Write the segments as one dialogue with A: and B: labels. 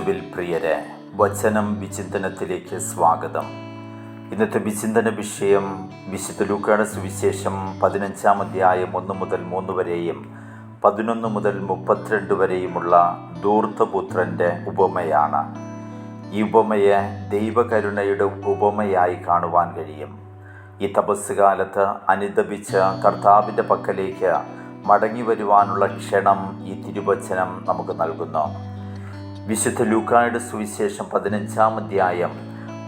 A: ക്രിസ്തുവിൽ പ്രിയരെ വചനം വിചിന്തനത്തിലേക്ക് സ്വാഗതം. ഇന്നത്തെ വിചിന്തന വിഷയം വിശുദ്ധ ലൂക്കാട് സുവിശേഷം പതിനഞ്ചാം അധ്യായം ഒന്ന് മുതൽ മൂന്ന് വരെയും പതിനൊന്ന് മുതൽ മുപ്പത്തിരണ്ട് വരെയുമുള്ള ദൂർത്തപുത്രന്റെ ഉപമയാണ്. ഈ ഉപമയെ ദൈവകരുണയുടെ ഉപമയായി കാണുവാൻ കഴിയും. ഈ തപസ് കാലത്ത് അനുദപിച്ച് കർത്താവിന്റെ പക്കലേക്ക് മടങ്ങി വരുവാനുള്ള ക്ഷണം ഈ തിരുവചനം നമുക്ക് നൽകുന്നു. വിശുദ്ധ ലൂക്കായുടെ സുവിശേഷം പതിനഞ്ചാം അധ്യായം.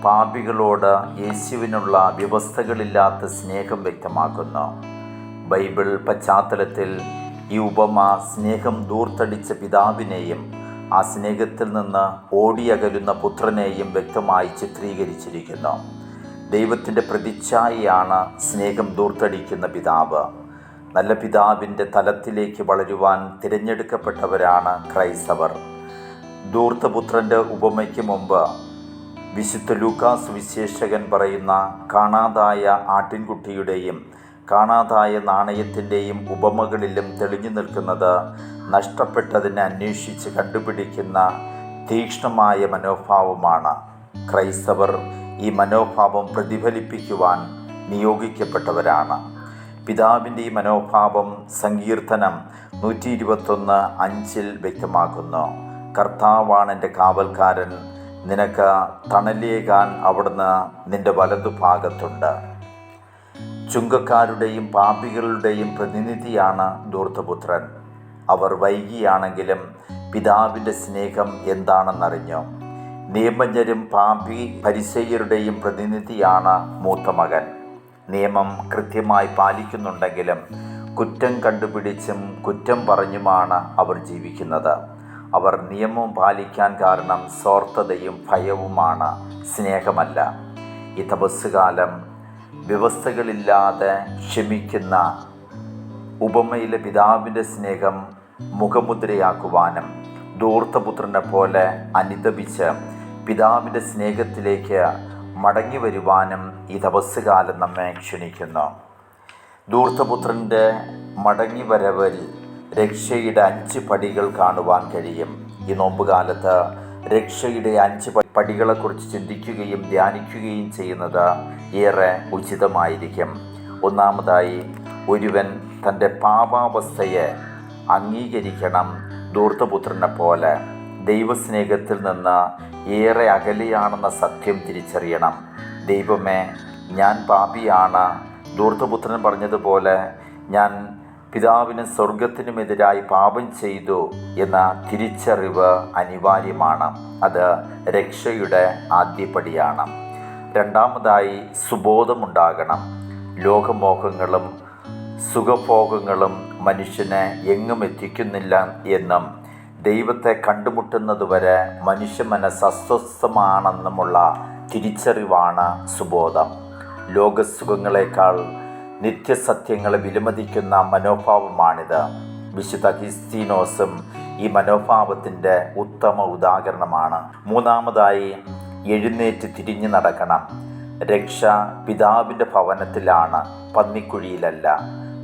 A: പാപികളോട് യേശുവിനുള്ള വ്യവസ്ഥകളില്ലാത്ത സ്നേഹം വ്യക്തമാക്കുന്നു. ബൈബിൾ പശ്ചാത്തലത്തിൽ ഈ ഉപമ സ്നേഹം ദൂർത്തടിച്ച പിതാവിനെയും ആ സ്നേഹത്തിൽ നിന്ന് ഓടിയകലുന്ന പുത്രനെയും വ്യക്തമായി ചിത്രീകരിച്ചിരിക്കുന്നു. ദൈവത്തിന്റെ പ്രതിച്ഛായയാണ് സ്നേഹം ദൂർത്തടിക്കുന്ന പിതാവ്. നല്ല പിതാവിന്റെ തലത്തിലേക്ക് വളരുവാൻ തിരഞ്ഞെടുക്കപ്പെട്ടവരാണ് ക്രൈസ്തവർ. ധൂർത്തപുത്രന്റെ ഉപമയ്ക്ക് മുമ്പ് വിശുദ്ധ ലൂക്കാസ് വിശേഷകൻ പറയുന്ന കാണാതായ ആട്ടിൻകുട്ടിയുടെയും കാണാതായ നാണയത്തിന്റെയും ഉപമകളിലും തെളിഞ്ഞു നിൽക്കുന്നത് നഷ്ടപ്പെട്ടതിനെ അന്വേഷിച്ച് കണ്ടുപിടിക്കുന്ന തീക്ഷ്ണമായ മനോഭാവമാണ്. ക്രൈസ്തവർ ഈ മനോഭാവം പ്രതിഫലിപ്പിക്കുവാൻ നിയോഗിക്കപ്പെട്ടവരാണ്. പിതാവിന്റെ ഈ മനോഭാവം സങ്കീർത്തനം നൂറ്റി ഇരുപത്തൊന്ന് അഞ്ചിൽ വ്യക്തമാക്കുന്നു. കർത്താവാണ് എന്റെ കാവൽക്കാരൻ. നിനക്ക് തണലേകാൻ അവിടുന്ന് നിന്റെ വലതുഭാഗത്തുണ്ട് ചുങ്കക്കാരുടെയും പാപികളുടെയും പ്രതിനിധിയാണ് ധൂർത്തപുത്രൻ. അവർ വൈകിയാണെങ്കിലും പിതാവിന്റെ സ്നേഹം എന്താണെന്നറിഞ്ഞു? നിയമജ്ഞരും പാപി പരിസയ്യരുടെയും പ്രതിനിധിയാണ് മൂത്ത മകൻ. നിയമം കൃത്യമായി പാലിക്കുന്നുണ്ടെങ്കിലും കുറ്റം കണ്ടുപിടിച്ചും കുറ്റം പറഞ്ഞുമാണ് അവർ ജീവിക്കുന്നത്. അവർ നിയമം പാലിക്കാൻ കാരണം സ്വാർത്ഥതയും ഭയവുമാണ്. സ്നേഹമല്ല. ഈ തപസ്സുകാലം വ്യവസ്ഥകളില്ലാതെ ക്ഷമിക്കുന്ന ഉപമയിലെ പിതാവിന്റെ സ്നേഹം മുഖമുദ്രയാക്കുവാനും ധൂർത്തപുത്രനെ പോലെ അനുദപിച്ച് പിതാവിന്റെ സ്നേഹത്തിലേക്ക് മടങ്ങി വരുവാനും ഈ തപസ്സുകാലം നമ്മെ ക്ഷണിക്കുന്നു. ധൂർത്തപുത്രന്റെ മടങ്ങി വരവിൽ രക്ഷയുടെ അഞ്ച് പടികൾ കാണുവാൻ കഴിയും. ഈ നോമ്പുകാലത്ത് രക്ഷയുടെ അഞ്ച് പടികളെക്കുറിച്ച് ചിന്തിക്കുകയും ധ്യാനിക്കുകയും ചെയ്യുന്നത് ഏറെ ഉചിതമായിരിക്കും. ഒന്നാമതായി ഒരുവൻ തന്റെ പാപാവസ്ഥയെ അംഗീകരിക്കണം. ദൂർത്തപുത്രനെ പോലെ ദൈവസ്നേഹത്തിൽ നിന്ന് ഏറെ അകലെയാണെന്ന സത്യം തിരിച്ചറിയണം. ദൈവമേ ഞാൻ പാപിയാണ്. ദൂർത്തപുത്രൻ പറഞ്ഞതുപോലെ ഞാൻ പിതാവിനും സ്വർഗത്തിനുമെതിരായി പാപം ചെയ്തു എന്ന തിരിച്ചറിവ് അനിവാര്യമാണ്. അത് രക്ഷയുടെ ആദ്യപടിയാണ്. രണ്ടാമതായി സുബോധമുണ്ടാകണം. ലോകമോഹങ്ങളും സുഖഭോഗങ്ങളും മനുഷ്യനെ എങ്ങും എത്തിക്കുന്നില്ല എന്നും ദൈവത്തെ കണ്ടുമുട്ടുന്നതുവരെ മനുഷ്യ മനസ്സ് അസ്വസ്ഥമാണെന്നുമുള്ള തിരിച്ചറിവാണ് സുബോധം. ലോകസുഖങ്ങളെക്കാൾ നിത്യസത്യങ്ങളെ വിലമതിക്കുന്ന മനോഭാവമാണിത്. വിശുദ്ധ ഹിസ്തീനോസും ഈ മനോഭാവത്തിന്റെ ഉത്തമ ഉദാഹരണമാണ്. മൂന്നാമതായി എഴുന്നേറ്റ് തിരിഞ്ഞു നടക്കണം. രക്ഷ പിതാവിന്റെ ഭവനത്തിലാണ് പന്നിക്കുഴിയിലല്ല.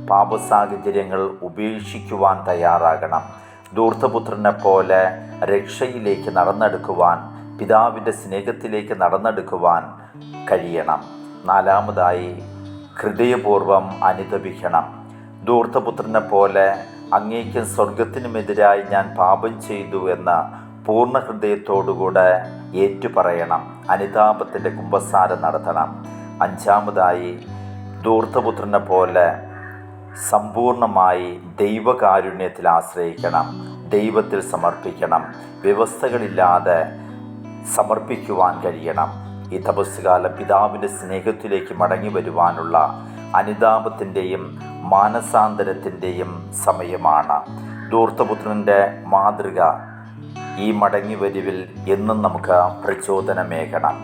A: പാപസാഹചര്യങ്ങൾ ഉപേക്ഷിക്കുവാൻ തയ്യാറാകണം. ദൂർത്തപുത്രനെ പോലെ രക്ഷയിലേക്ക് നടന്നെടുക്കുവാൻ പിതാവിന്റെ സ്നേഹത്തിലേക്ക് നടന്നെടുക്കുവാൻ കഴിയണം. നാലാമതായി ഹൃദയപൂർവം അനുദപിക്കണം. ധൂർത്തപുത്രനെ പോലെ അങ്ങേക്കും സ്വർഗത്തിനുമെതിരായി ഞാൻ പാപം ചെയ്തു എന്ന് പൂർണ ഹൃദയത്തോടുകൂടെ ഏറ്റുപറയണം. അനുതാപത്തിന്റെ കുംഭസാരം നടത്തണം. അഞ്ചാമതായി ധൂർത്തപുത്രനെ പോലെ സമ്പൂർണമായി ദൈവകാരുണ്യത്തിൽ ആശ്രയിക്കണം. ദൈവത്തിൽ സമർപ്പിക്കണം. വ്യവസ്ഥകളില്ലാതെ സമർപ്പിക്കുവാൻ കഴിയണം. ഈ തപസ്സുകാലം പിതാവിന്റെ സ്നേഹത്തിലേക്ക് മടങ്ങി വരുവാനുള്ള അനുതാപത്തിന്റെയും മാനസാന്തരത്തിന്റെയും സമയമാണ്. ധൂർത്തപുത്രന്റെ മാതൃക ഈ മടങ്ങി വരുവിൽ എന്നും നമുക്ക് പ്രചോദനമേകണം.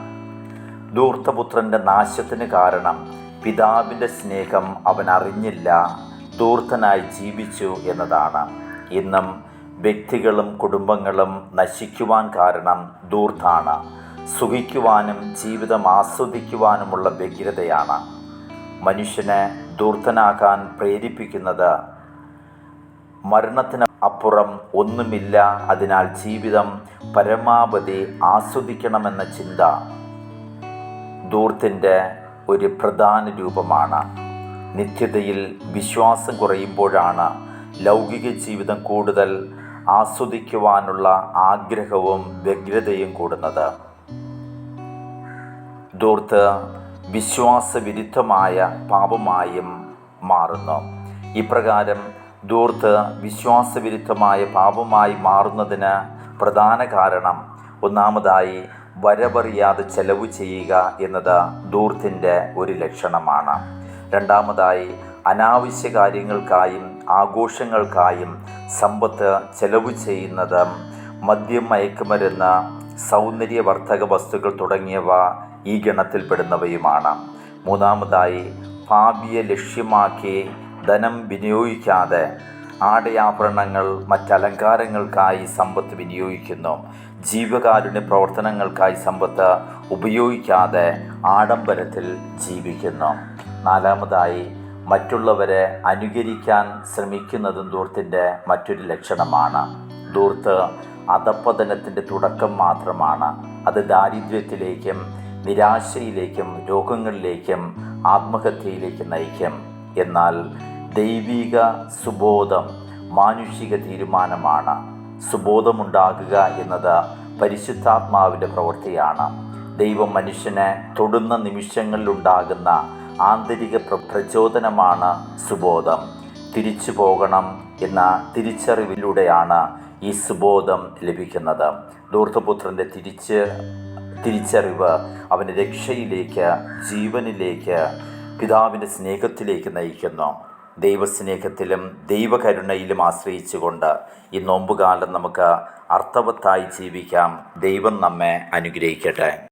A: ധൂർത്തപുത്രന്റെ നാശത്തിന് കാരണം പിതാവിന്റെ സ്നേഹം അവൻ അറിഞ്ഞില്ല ധൂർത്തനായി ജീവിച്ചു എന്നതാണ്. ഇന്നും വ്യക്തികളും കുടുംബങ്ങളും നശിക്കുവാൻ കാരണം ധൂർത്താണ് സുഖിക്കുവാനും ജീവിതം ആസ്വദിക്കുവാനുമുള്ള വ്യഗ്രതയാണ്. മനുഷ്യനെ ദൂർത്തനാകാൻ പ്രേരിപ്പിക്കുന്നത് മരണത്തിന് അപ്പുറം ഒന്നുമില്ല. അതിനാൽ ജീവിതം പരമാവധി ആസ്വദിക്കണമെന്ന ചിന്ത ദൂർത്തിന്റെ ഒരു പ്രധാന രൂപമാണ്. നിത്യതയിൽ വിശ്വാസം കുറയുമ്പോഴാണ് ലൗകിക ജീവിതം കൂടുതൽ ആസ്വദിക്കുവാനുള്ള ആഗ്രഹവും വ്യഗ്രതയും കൂടുന്നത്. ധൂർത്ത് വിശ്വാസവിരുദ്ധമായ പാപമായും മാറുന്നു. ഇപ്രകാരം ധൂർത്ത് വിശ്വാസവിരുദ്ധമായ പാപമായി മാറുന്നതിന് പ്രധാന കാരണം ഒന്നാമതായി വരവറിയാതെ ചെലവ് ചെയ്യുക എന്നത് ധൂർത്തിന്റെ ഒരു ലക്ഷണമാണ്. രണ്ടാമതായി അനാവശ്യ കാര്യങ്ങൾക്കായും ആഘോഷങ്ങൾക്കായും സമ്പത്ത് ചെലവ് ചെയ്യുന്നത് മദ്യം മയക്കുമരുന്ന് സൗന്ദര്യവർദ്ധക വസ്തുക്കൾ തുടങ്ങിയവ ഈ ഗണത്തിൽപ്പെടുന്നവയുമാണ്. മൂന്നാമതായി ഭാവിയെ ലക്ഷ്യമാക്കി ധനം വിനിയോഗിക്കാതെ ആടയാഭരണങ്ങൾ മറ്റലങ്കാരങ്ങൾക്കായി സമ്പത്ത് വിനിയോഗിക്കുന്നു. ജീവകാരുണ്യ പ്രവർത്തനങ്ങൾക്കായി സമ്പത്ത് ഉപയോഗിക്കാതെ ആഡംബരത്തിൽ ജീവിക്കുന്നു. നാലാമതായി മറ്റുള്ളവരെ അനുകരിക്കാൻ ശ്രമിക്കുന്നതും ദൂർത്തിന്റെ മറ്റൊരു ലക്ഷണമാണ്. ദൂർത്ത് അധപ്പതനത്തിന്റെ തുടക്കം മാത്രമാണ്. അത് ദാരിദ്ര്യത്തിലേക്കും നിരാശയിലേക്കും രോഗങ്ങളിലേക്കും ആത്മഹത്യയിലേക്കും നയിക്കും. എന്നാൽ ദൈവിക സുബോധം മാനുഷിക തീരുമാനമാണ്. സുബോധമുണ്ടാകുക എന്നത് പരിശുദ്ധാത്മാവിന്റെ പ്രവൃത്തിയാണ്. ദൈവം മനുഷ്യനെ തൊടുന്ന നിമിഷങ്ങളിലുണ്ടാകുന്ന ആന്തരിക പ്ര പ്രചോദനമാണ് സുബോധം. തിരിച്ചു പോകണം എന്ന തിരിച്ചറിവിലൂടെയാണ് ഈ സുബോധം ലഭിക്കുന്നത്. ദൂർത്തപുത്രന്റെ തിരിച്ച് തിരിച്ചറിവ് അവന്റെ രക്ഷയിലേക്ക് ജീവനിലേക്ക് പിതാവിന്റെ സ്നേഹത്തിലേക്ക് നയിക്കുന്നു. ദൈവസ്നേഹത്തിലും ദൈവകരുണയിലും ആശ്രയിച്ചുകൊണ്ട് ഈ നോമ്പുകാലം നമുക്ക് അർത്ഥവത്തായി ജീവിക്കാം. ദൈവം നമ്മെ അനുഗ്രഹിക്കട്ടെ.